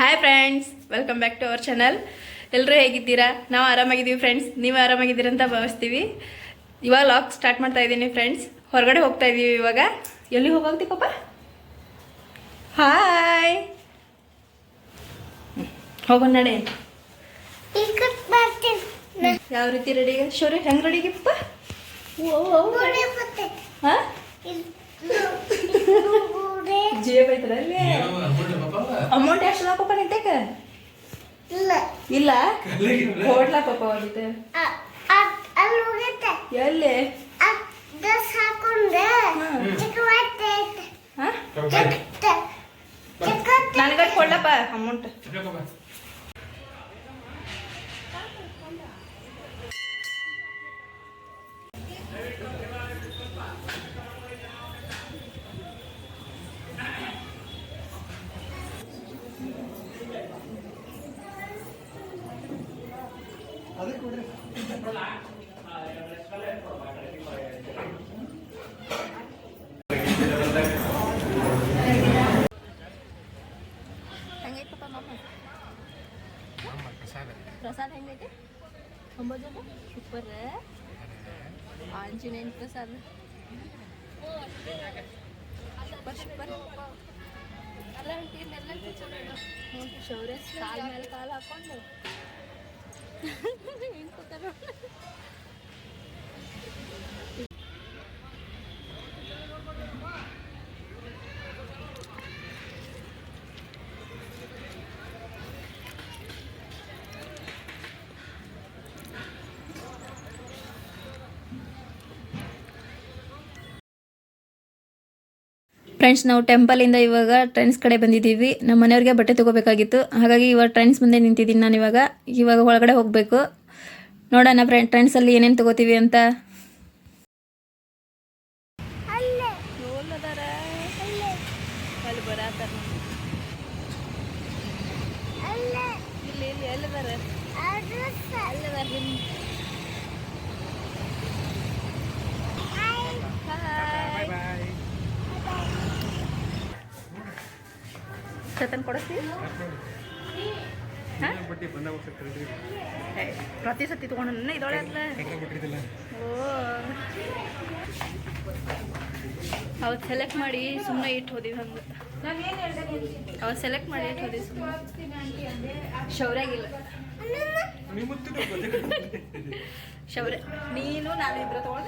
Hi friends welcome back to our channel ಎಲ್ಲರೂ ಹೇಗಿದ್ದೀರಾ? ನಾವು ಆರಾಮಾಗಿದ್ದೀವಿ ಫ್ರೆಂಡ್ಸ್ ನೀವು ಆರಾಮಾಗಿದ್ದೀರಾ ಅಂತ ಭಾವಿಸ್ತೀವಿ. ಇವಾಗ ಲಾಕ್ ಸ್ಟಾರ್ಟ್ ಮಾಡ್ತಾ ಇದ್ದೀನಿ ಫ್ರೆಂಡ್ಸ್ ಹೊರಗಡೆ ಹೋಗ್ತಾ ಇದ್ದೀವಿ ಇವಾಗ. ಎಲ್ಲಿ ಹೋಗೋಗ್ತಿ ಪಾಪ? ಹಾಯ್ ಹೋಗೋಣ ನಡೆ ಯಾವ ರೀತಿ ರೆಡಿ ಶೋರಿ ಹೆಂಗೆ ರೆಡಿಗೆ ಪಾಪ? ಹಾಂ? ಅಮೌಂಟ್ ಎಷ್ಟು ಅದ ಪಾಪ ನಿಂತೇಕ ಇಲ್ಲ. ಇಲ್ಲ? ಹೋಟ್ಲ ಪಾಪ ಹೋಗಿದ್ದೆ ಎಲ್ಲಿ? ಡ್ರೆಸ್ ಹಾಕೊಂಡೆ. ಹ್ಮ್. ಚಿಕ್ಕವಾಯ್ತೆ ಹಾಂ? ಚಿಕ್ಕ ಚಿಕ್ಕ ನನಗೆ ಕೊಡ್ಲಪ್ಪ ಅಮೌಂಟ್. ಒಂಬತ್ತು ಜನ ಸೂಪರ್ ಆಂಜನೇಯನ ಪ್ರಸಾದ ಸೂಪರ್ ಸೂಪರ್ ಹ್ಞೂ ಶೌರ್ಯ ಕಾಲ ಮೇಲೆ ಕಾಲು ಹಾಕೊಂಡು ಹೆಂಗ್ ಫ್ರೆಂಡ್ಸ್ ನಾವು ಟೆಂಪಲಿಂದ ಇವಾಗ ಟ್ರೆಂಡ್ಸ್ ಕಡೆ ಬಂದಿದ್ದೀವಿ. ನಮ್ಮ ಮನೆಯವ್ರಿಗೆ ಬಟ್ಟೆ ತಗೋಬೇಕಾಗಿತ್ತು. ಹಾಗಾಗಿ ಇವಾಗ ಟ್ರೆಂಡ್ಸ್ ಮುಂದೆ ನಿಂತಿದ್ದೀನಿ ನಾನು ಇವಾಗ. ಇವಾಗ ಒಳಗಡೆ ಹೋಗಬೇಕು. ನೋಡೋಣ ಫ್ರೆಂಡ್ ಟ್ರೆಂಡ್ಸಲ್ಲಿ ಏನೇನು ತಗೋತೀವಿ ಅಂತ ಅಲ್ಲೇ ಅಲ್ಲೇ ಅಡ್ರೆಸ್ ಚೇತನ್ ಕೊಡಿಸ್ತೀವಿ ಪ್ರತಿ ಸತಿ ತಗೊಂಡ ಇದೊಳೆ ಅಲ್ಲ ಓ. ಅವತ್ತು ಸೆಲೆಕ್ಟ್ ಮಾಡಿ ಸುಮ್ಮನೆ ಇಟ್ಟು ಹೋದಿವಿ ಹಂಗೆ. ಅವತ್ತು ಸೆಲೆಕ್ಟ್ ಮಾಡಿ ಇಟ್ಟು ಹೋದಿವಿ ಸುಮ್ಮನೆ ಶೌರ್ಯಾಗಿಲ್ಲ. ಶೌರ್ಯ. ನೀನು ನಾನು ಇಬ್ಬರು ತಗೊಂಡ?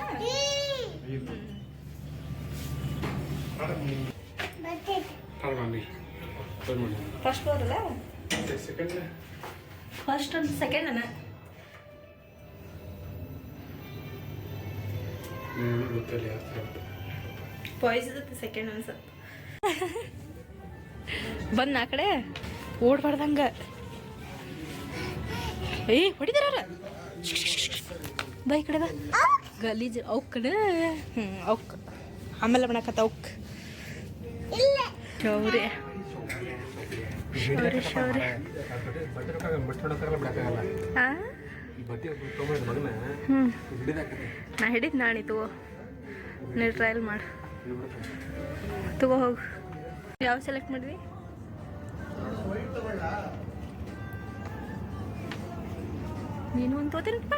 ಫಸ್ಟ್ ಫ್ಲೋರ್ ಅಲ್ಲ? ಫಸ್ಟ್ ಒಂದು ಸೆಕೆಂಡ್ ಅನ್ನ ಬಾಯ್ಸ್ ಸೆಕೆಂಡ್ ಅನ್ಸತ್ತೆ ಬಂದ್ ಆ ಕಡೆ? ಓಡ್ಬಾರ್ದಂಗ. ಏ ಹೊಡಿದಾರ ಬೈ ಕಡೆ ಬಾ. ಗಲೀಜ್ ಅವಕ್ಕ ಹ್ಮ್ ಹ್ಞೂ ಅವಕ್. ಆಮೇಲೆ ಮಾಡಕತ್ತ ಅವಕ್. ಇಲ್ಲೇ. ಹ್ಞೂ ನಾ ಹಿಡಿದ್ ನಾಣಿ ತಗೋ. ನೀ ಟ್ರಯಲ್ ಮಾಡು. ತಗೋ ಹೋಗು. ಯಾವ ಸೆಲೆಕ್ಟ್ ಮಾಡಿದ್ವಿ? ನೀನು ಒಂದು ತೋತೀನಪ್ಪ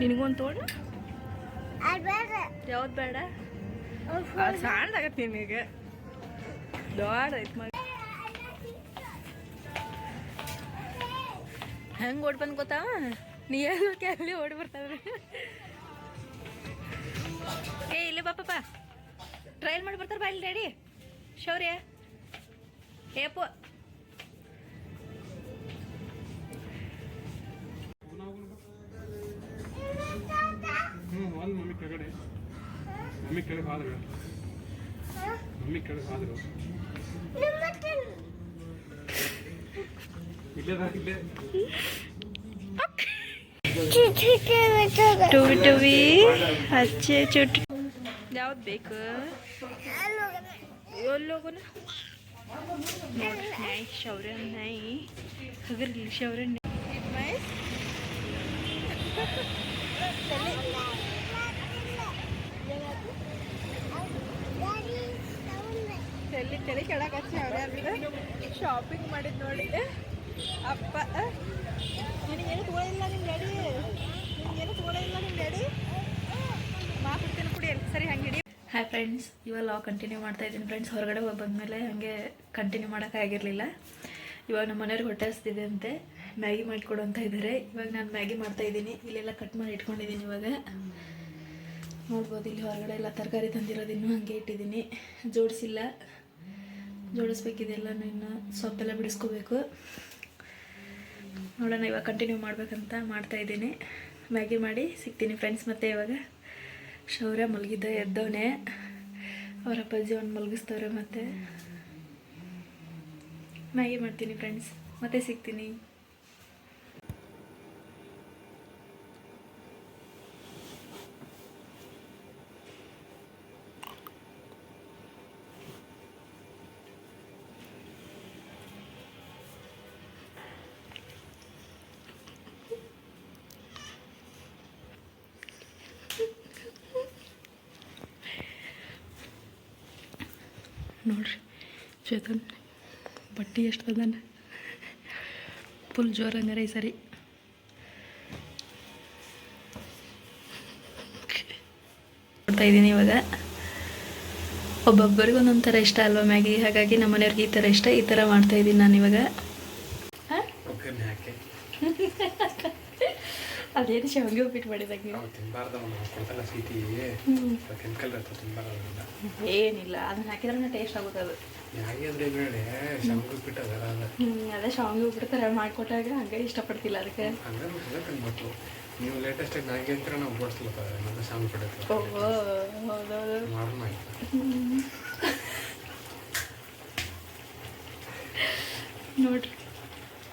ನಿನಗೂ ಒಂದು ಬೇಡ ಯಾವ್ದು ಬೇಡ? ಸಾಣ್ದಾಗತ್ತೆ ನಿನಗೆ. ದೊಡ್ಡ ಐತೆ ಮಗ. ಹೆಂಗೆ ಓಡ್ ಬಂದು ಗೊತ್ತಾ? ನೀ ಎಲ್ಲ ಅಲ್ಲಿ ಓಡಿ ಬರ್ತಾವ್ರಿ. ಏ ಇಲ್ಲ ಬಾಪಪ್ಪ ಟ್ರಯಲ್ ಮಾಡಿ ಬರ್ತಾರ ಬಾ ಇಲ್ಲಿ ಡ್ಯಾಡಿ ಶೌರ್ಯ. ಏಪೋ ಒಂದು ಮಮ್ಮಿ ಕೆಳಗಡೆ. ಮಮ್ಮಿ ಕೆಳಗೆ ಹಾದ್ರು ಮಮ್ಮಿ ಕೆಳಗೆ ಆದ್ರು ಇಲ್ಲೇ ಅದ, ಇಲ್ಲೇ ಟುವಿ ಟುವಿ ಹಚ್ಚೆ ಚುಟ್ ಯಾವ್ದು ಬೇಕು ಎಲ್ಲಿ ಹೋಗೋಣ ನೋಡಿ ನಾಯಿ ಶೌರ್ಯ ನಾಯಿ ಹಗರ್ಲಿ ಶೌರ್ಯ ನಾಯಿ ತಲೆ ತಲೆ ಕೆಳಗೆ ಹಚ್ಚಿ ಅವ್ರೆ ಶಾಪಿಂಗ್ ಮಾಡಿದ್ ನೋಡಿ. ಅಪ್ಪ ನಿಮ್ಮ ನಿನಗೇನು ನಿಮ್ಮ ಕುಡಿ ಸರಿ ಹಂಗೆ ಹಿಡಿ ಹಾಯ್ ಫ್ರೆಂಡ್ಸ್ ಇವಾಗ ಲಾ ಕಂಟಿನ್ಯೂ ಮಾಡ್ತಾ ಇದ್ದೀನಿ ಫ್ರೆಂಡ್ಸ್ ಹೊರಗಡೆ ಹೋಗಿ ಬಂದಮೇಲೆ ಹಾಗೆ ಕಂಟಿನ್ಯೂ ಮಾಡೋಕ್ಕಾಗಿರಲಿಲ್ಲ ಇವಾಗ ನಮ್ಮ ಮನೆಯವ್ರಿಗೆ ಹೊಟ್ಟೆ ಹಸ್ತಿದೆ ಅಂತೆ. ಮ್ಯಾಗಿ ಮಾಡಿಕೊಡು ಅಂತ ಇದ್ದಾರೆ ಇವಾಗ ನಾನು ಮ್ಯಾಗಿ ಮಾಡ್ತಾ ಇದ್ದೀನಿ. ಇಲ್ಲೆಲ್ಲ ಕಟ್ ಮಾಡಿ ಇಟ್ಕೊಂಡಿದ್ದೀನಿ ಇವಾಗ. ನೋಡ್ಬೋದು, ಇಲ್ಲಿ ಹೊರಗಡೆ ಎಲ್ಲ ತರಕಾರಿ ತಂದಿರೋದಿನ್ನೂ ಹಂಗೆ ಇಟ್ಟಿದ್ದೀನಿ. ಜೋಡಿಸಿಲ್ಲ. ಜೋಡಿಸ್ಬೇಕಿದೆಲ್ಲ ಇನ್ನು. ಸೊಪ್ಪೆಲ್ಲ ಬಿಡಿಸ್ಕೋಬೇಕು. ನೋಡೋಣ, ಇವಾಗ ಕಂಟಿನ್ಯೂ ಮಾಡಬೇಕಂತ ಮಾಡ್ತಾಯಿದ್ದೀನಿ ಮ್ಯಾಗಿ ಮಾಡಿ ಸಿಗ್ತೀನಿ ಫ್ರೆಂಡ್ಸ್ ಮತ್ತೆ ಇವಾಗ. ಶೌರ್ಯ ಮಲಗಿದ್ದ, ಎದ್ದವನೇ. ಅವರ ಅಪ್ಪಾಜಿ ಅವ್ನು ಮಲಗಿಸ್ತವ್ರೆ ಮತ್ತೆ. ಮ್ಯಾಗಿ ಮಾಡ್ತೀನಿ ಫ್ರೆಂಡ್ಸ್ ಮತ್ತೆ ಸಿಗ್ತೀನಿ. ನೋಡ್ರಿ, ಚೇತನ್, ಬಟ್ಟೆ ಎಷ್ಟು ಅದಾನ ಫುಲ್ ಜೋರ ಅಂದರೆ ಈ ಸರಿ. ನೋಡ್ತಾ ಇದ್ದೀನಿ ಇವಾಗ. ಒಬ್ಬೊಬ್ಬರಿಗೂ ಒಂದೊಂದು ಥರ ಇಷ್ಟ ಅಲ್ವಾ ಮ್ಯಾಗಿ? ಹಾಗಾಗಿ ನಮ್ಮ ಮನೆಯವ್ರಿಗೆ ಈ ಥರ ಇಷ್ಟ, ಈ ಥರ ಮಾಡ್ತಾಯಿದ್ದೀನಿ ನಾನು ಇವಾಗ ಹಾಂ ಒಗ್ಗರಣೆ ಹಾಕಿ ಅದೇನು ಶಾವಿಗೆ ಉಪ್ಪಿಟ್ಟು ಮಾಡಿದಾಗ ನಾವು ತಿನ್ನಬಾರ್ದು ಕೊಡ್ತಲ್ಲ ಸೀಟಿ ಕೆಮಿಕಲ್ ಇರ್ತದೆ ತಿನ್ನಬಾರ್ದು ಏನಿಲ್ಲ ಅದನ್ನ ಹಾಕಿದ್ರೆ ಟೇಸ್ಟ್ ಆಗುತ್ತೆ ಅದು. ಯಾಕೆ ಅಂದ್ರೆ ಬೇಡ ಶಾವಿಗೆ ಉಪ್ಪಿಟ್ಟು ಅದರ. ಅದ ಶಾವಿಗೆ ಉಪ್ಪಿಟ್ಟು ಥರ ಮಾಡಿಕೊಟ್ಟಾಗ ಹಂಗೆ ಇಷ್ಟಪಡ್ತಿಲ್ಲ ಅದಕ್ಕೆ. ಹಂಗೆ ಮತ್ತೆ ತಿನ್ಬೇಕು. ನೀವು ಲೇಟೆಸ್ಟ್ ಆಗಿ ನಾಗಿ ಅಂತ ನಾವು ಬೋಡಿಸ್ಲತ್ತ ನಮ್ಮ ಶಾವಿಗೆ ಬಿಡುತ್ತೆ ಓಹೋ ಹೌದೌದು. ಮಾಡೋಣ ನೋಡ್ರಿ.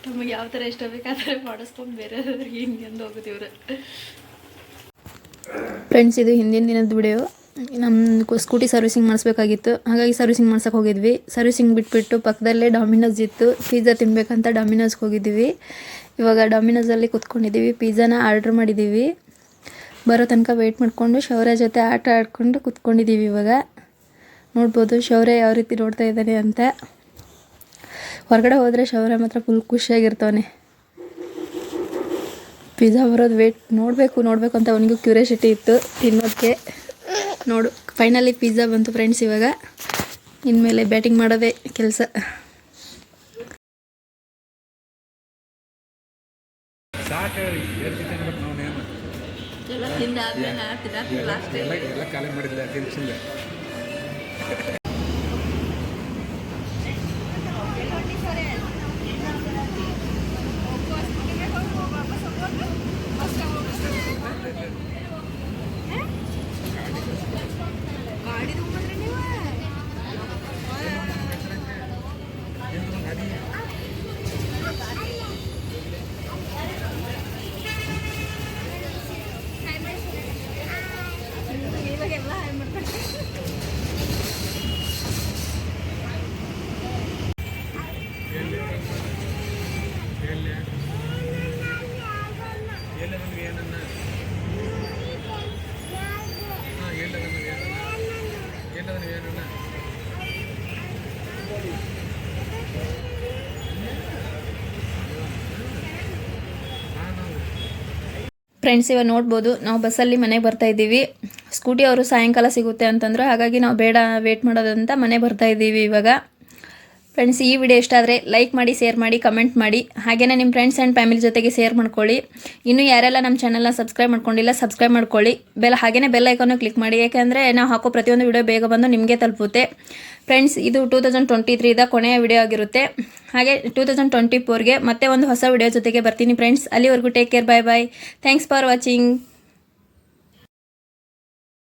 ನಮಗೆ ಯಾವ ಥರ ಇಷ್ಟ ಬೇಕು ಮಾಡಿಸ್ಕೊಂಡು ಬೇರೆಯವ್ರಿಗೆ ಹಿಂಗೆ ಎಂದು ಹೋಗುತ್ತಿವ್ರೆ ಫ್ರೆಂಡ್ಸ್ ಇದು ಹಿಂದಿನ ದಿನದ ವಿಡಿಯೋ ನಮ್ಮ ಸ್ಕೂಟಿ ಸರ್ವಿಸಿಂಗ್ ಮಾಡಿಸ್ಬೇಕಾಗಿತ್ತು. ಹಾಗಾಗಿ ಸರ್ವಿಸಿಂಗ್ ಮಾಡ್ಸಕ್ಕೆ ಹೋಗಿದ್ವಿ. ಸರ್ವಿಸಿಂಗ್ ಬಿಟ್ಬಿಟ್ಟು ಪಕ್ಕದಲ್ಲೇ ಡಾಮಿನೋಸ್ ಇತ್ತು. ಪಿಜ್ಜಾ ತಿನ್ಬೇಕಂತ ಡಾಮಿನೋಸ್ಗೆ ಹೋಗಿದ್ದೀವಿ ಇವಾಗ ಡಾಮಿನೋಸಲ್ಲಿ ಕುತ್ಕೊಂಡಿದ್ದೀವಿ. ಪಿಜ್ಜಾನ ಆರ್ಡ್ರ್ ಮಾಡಿದ್ದೀವಿ. ಬರೋ ತನಕ ವೆಯ್ಟ್ ಮಾಡಿಕೊಂಡು ಶೌರ್ಯ ಜೊತೆ ಆಟ ಆಡ್ಕೊಂಡು ಕುತ್ಕೊಂಡಿದ್ದೀವಿ ಇವಾಗ. ನೋಡ್ಬೋದು ಶೌರ್ಯ ಯಾವ ರೀತಿ ನೋಡ್ತಾ ಇದ್ದಾನೆ ಅಂತ. ಹೊರಗಡೆ ಹೋದರೆ ಶೌರ್ಯ ಮಾತ್ರ ಫುಲ್ ಖುಷಿಯಾಗಿರ್ತವನೆ. ಪಿಜ್ಜಾ ಬರೋದು ವೇಟ್ ನೋಡಬೇಕು ನೋಡಬೇಕು ಅಂತ ಅವನಿಗೂ ಕ್ಯೂರಿಯಾಸಿಟಿ ಇತ್ತು. ತಿನ್ನೋದಕ್ಕೆ ನೋಡು ಫೈನಲಿ ಪಿಜ್ಜಾ ಬಂತು ಫ್ರೆಂಡ್ಸ್ ಇವಾಗ. ಇನ್ಮೇಲೆ ಬ್ಯಾಟಿಂಗ್ ಮಾಡೋದೇ ಕೆಲಸ. ಎಲ್ಲ ಖಾಲಿ ಮಾಡಿಲ್ಲ ತಿನ್ಸಿಲ್ಲ ಎಲ್ಲಿ ಎಲ್ಲಿ ನಮಗೆ ಏನನ್ನ ಹಾಂ ಎಲ್ಲ ನಮಗೆ ಏನನ್ನ ಎಲ್ಲ ನಮಗೆ ಏನನ್ನ ಹಾಂ ನಾವು ಫ್ರೆಂಡ್ಸ್ ಇವಾಗ ನೋಡ್ಬೋದು, ನಾವು ಬಸ್ಸಲ್ಲಿ ಮನೆಗೆ ಬರ್ತಾ ಇದ್ದೀವಿ. ಸ್ಕೂಟಿ ಅವರು ಸಾಯಂಕಾಲ ಸಿಗುತ್ತೆ ಅಂತಂದ್ರೆ, ಹಾಗಾಗಿ ನಾವು ಬೇಡ ವೇಟ್ ಮಾಡೋದಂತ ಮನೆ ಬರ್ತಾ ಇದ್ದೀವಿ ಇವಾಗ. ಫ್ರೆಂಡ್ಸ್ ಈ ವಿಡಿಯೋ ಇಷ್ಟ ಆದರೆ ಲೈಕ್ ಮಾಡಿ ಶೇರ್ ಮಾಡಿ ಕಮೆಂಟ್ ಮಾಡಿ. ಹಾಗೆಯೇ ನಿಮ್ಮ ಫ್ರೆಂಡ್ಸ್ ಆ್ಯಂಡ್ ಫ್ಯಾಮಿಲಿ ಜೊತೆಗೆ ಶೇರ್ ಮಾಡ್ಕೊಳ್ಳಿ. ಇನ್ನೂ ಯಾರೆಲ್ಲ ನಮ್ಮ ಚಾನಲ್ನ ಸಬ್ಸ್ಕ್ರೈಬ್ ಮಾಡ್ಕೊಂಡಿಲ್ಲ ಸಬ್ಸ್ಕ್ರೈಬ್ ಮಾಡ್ಕೊಳ್ಳಿ. ಬೆಲ್ ಹಾಗೆಯೇ ಬೆಲ್ ಐಕಾನು ಕ್ಲಿಕ್ ಮಾಡಿ. ಯಾಕೆಂದರೆ ನಾವು ಹಾಕೋ ಪ್ರತಿಯೊಂದು ವಿಡಿಯೋ ಬೇಗ ಬಂದು ನಿಮಗೆ ತಲುಪುತ್ತೆ. ಫ್ರೆಂಡ್ಸ್ ಇದು ಟೂ ತೌಸಂಡ್ ಟ್ವೆಂಟಿ ತ್ರೀದ ಕೊನೆಯ ವಿಡಿಯೋ ಆಗಿರುತ್ತೆ. ಹಾಗೆ ಟೂ ತೌಸಂಡ್ ಟ್ವೆಂಟಿ ಫೋರ್ಗೆ ಮತ್ತೆ ಒಂದು ಹೊಸ ವಿಡಿಯೋ ಜೊತೆಗೆ ಬರ್ತೀನಿ ಫ್ರೆಂಡ್ಸ್ ಅಲ್ಲಿವರೆಗೂ take care bye bye thanks for watching